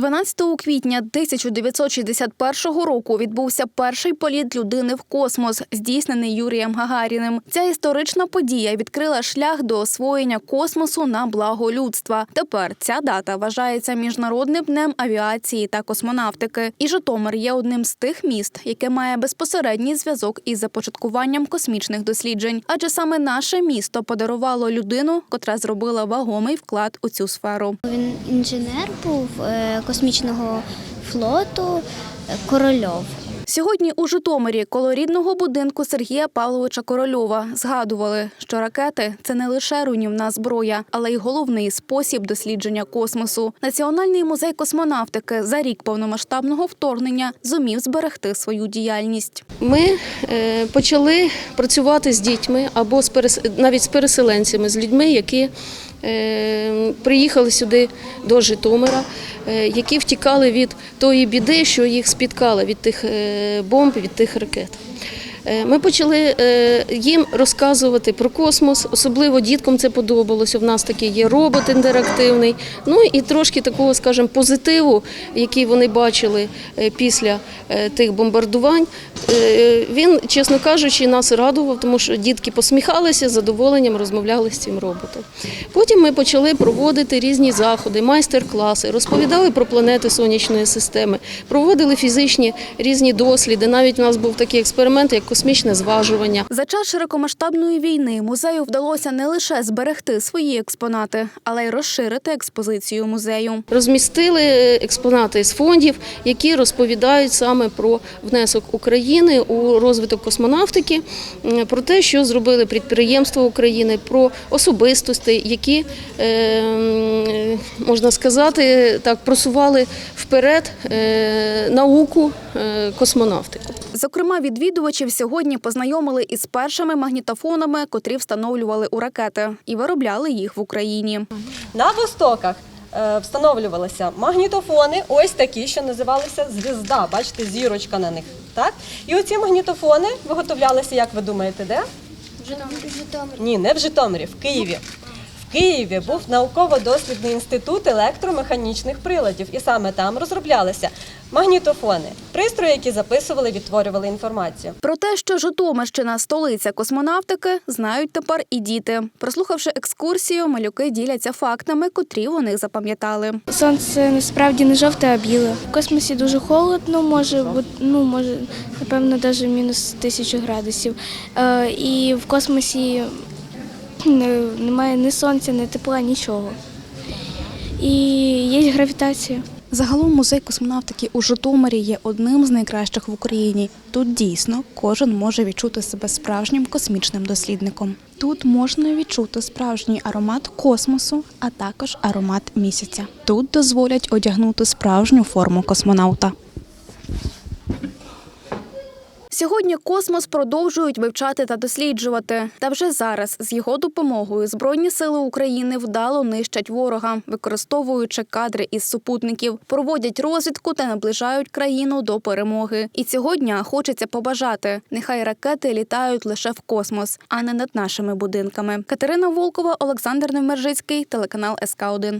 12 квітня 1961 року відбувся перший політ людини в космос, здійснений Юрієм Гагаріним. Ця історична подія відкрила шлях до освоєння космосу на благо людства. Тепер ця дата вважається міжнародним днем авіації та космонавтики. І Житомир є одним з тих міст, яке має безпосередній зв'язок із започаткуванням космічних досліджень. Адже саме наше місто подарувало людину, котра зробила вагомий вклад у цю сферу. Він інженер був е, космічного флоту е, Корольов. Сьогодні у Житомирі коло рідного будинку Сергія Павловича Корольова згадували, що ракети це не лише руйнівна зброя, але й головний спосіб дослідження космосу. Національний музей космонавтики за рік повномасштабного вторгнення зумів зберегти свою діяльність. Ми е, почали працювати з дітьми або з перес- навіть з переселенцями, з людьми, які е, приїхали сюди до Житомира, які втікали від тої біди, що їх спіткала від тих е, бомб, від тих ракет. Е, Ми почали е, їм розказувати про космос, особливо діткам це подобалося. В нас такий є робот інтерактивний. Ну і трошки такого, скажімо, позитиву, який вони бачили е, після тих бомбардувань. Він, чесно кажучи, нас радував, тому що дітки посміхалися з задоволенням розмовляли з цим роботом. Потім ми почали проводити різні заходи, майстер-класи, розповідали про планети сонячної системи, проводили фізичні різні досліди. Навіть у нас був такий експеримент, як космічне зважування. За час широкомасштабної війни музею вдалося не лише зберегти свої експонати, але й розширити експозицію музею. Розмістили експонати з фондів, які розповідають саме про внесок України у розвиток космонавтики, про те, що зробили підприємства України, про особистості, які е, можна сказати, так просували вперед е, науку е, космонавтику. Зокрема, відвідувачів сьогодні познайомили із першими магнітофонами, котрі встановлювали у ракети, і виробляли їх в Україні. На востоках е, встановлювалися магнітофони, ось такі, що називалися звізда. Бачите, зірочка на них. Так? І оці магнітофони виготовлялися, як ви думаєте, де? В Житомирі. Ні, не в Житомирі, в Києві. В Києві був науково-дослідний інститут електромеханічних приладів, і саме там розроблялися магнітофони, пристрої, які записували, відтворювали інформацію. Про те, що Житомирщина столиця космонавтики, знають тепер і діти. Прослухавши екскурсію, малюки діляться фактами, котрі вони запам'ятали. Сонце насправді не жовте, а біле. В космосі дуже холодно, може бути, ну може, напевно, навіть мінус тисячу градусів. Е, і в космосі немає ні сонця, ні тепла, нічого. І є гравітація. Загалом музей космонавтики у Житомирі є одним з найкращих в Україні. Тут дійсно кожен може відчути себе справжнім космічним дослідником. Тут можна відчути справжній аромат космосу, а також аромат місяця. Тут дозволять одягнути справжню форму космонавта. Сьогодні космос продовжують вивчати та досліджувати. Та вже зараз з його допомогою Збройні сили України вдало нищать ворога, використовуючи кадри із супутників, проводять розвідку та наближають країну до перемоги. І цього дня хочеться побажати: нехай ракети літають лише в космос, а не над нашими будинками. Катерина Волкова, Олександр Невмержицький, телеканал СК 1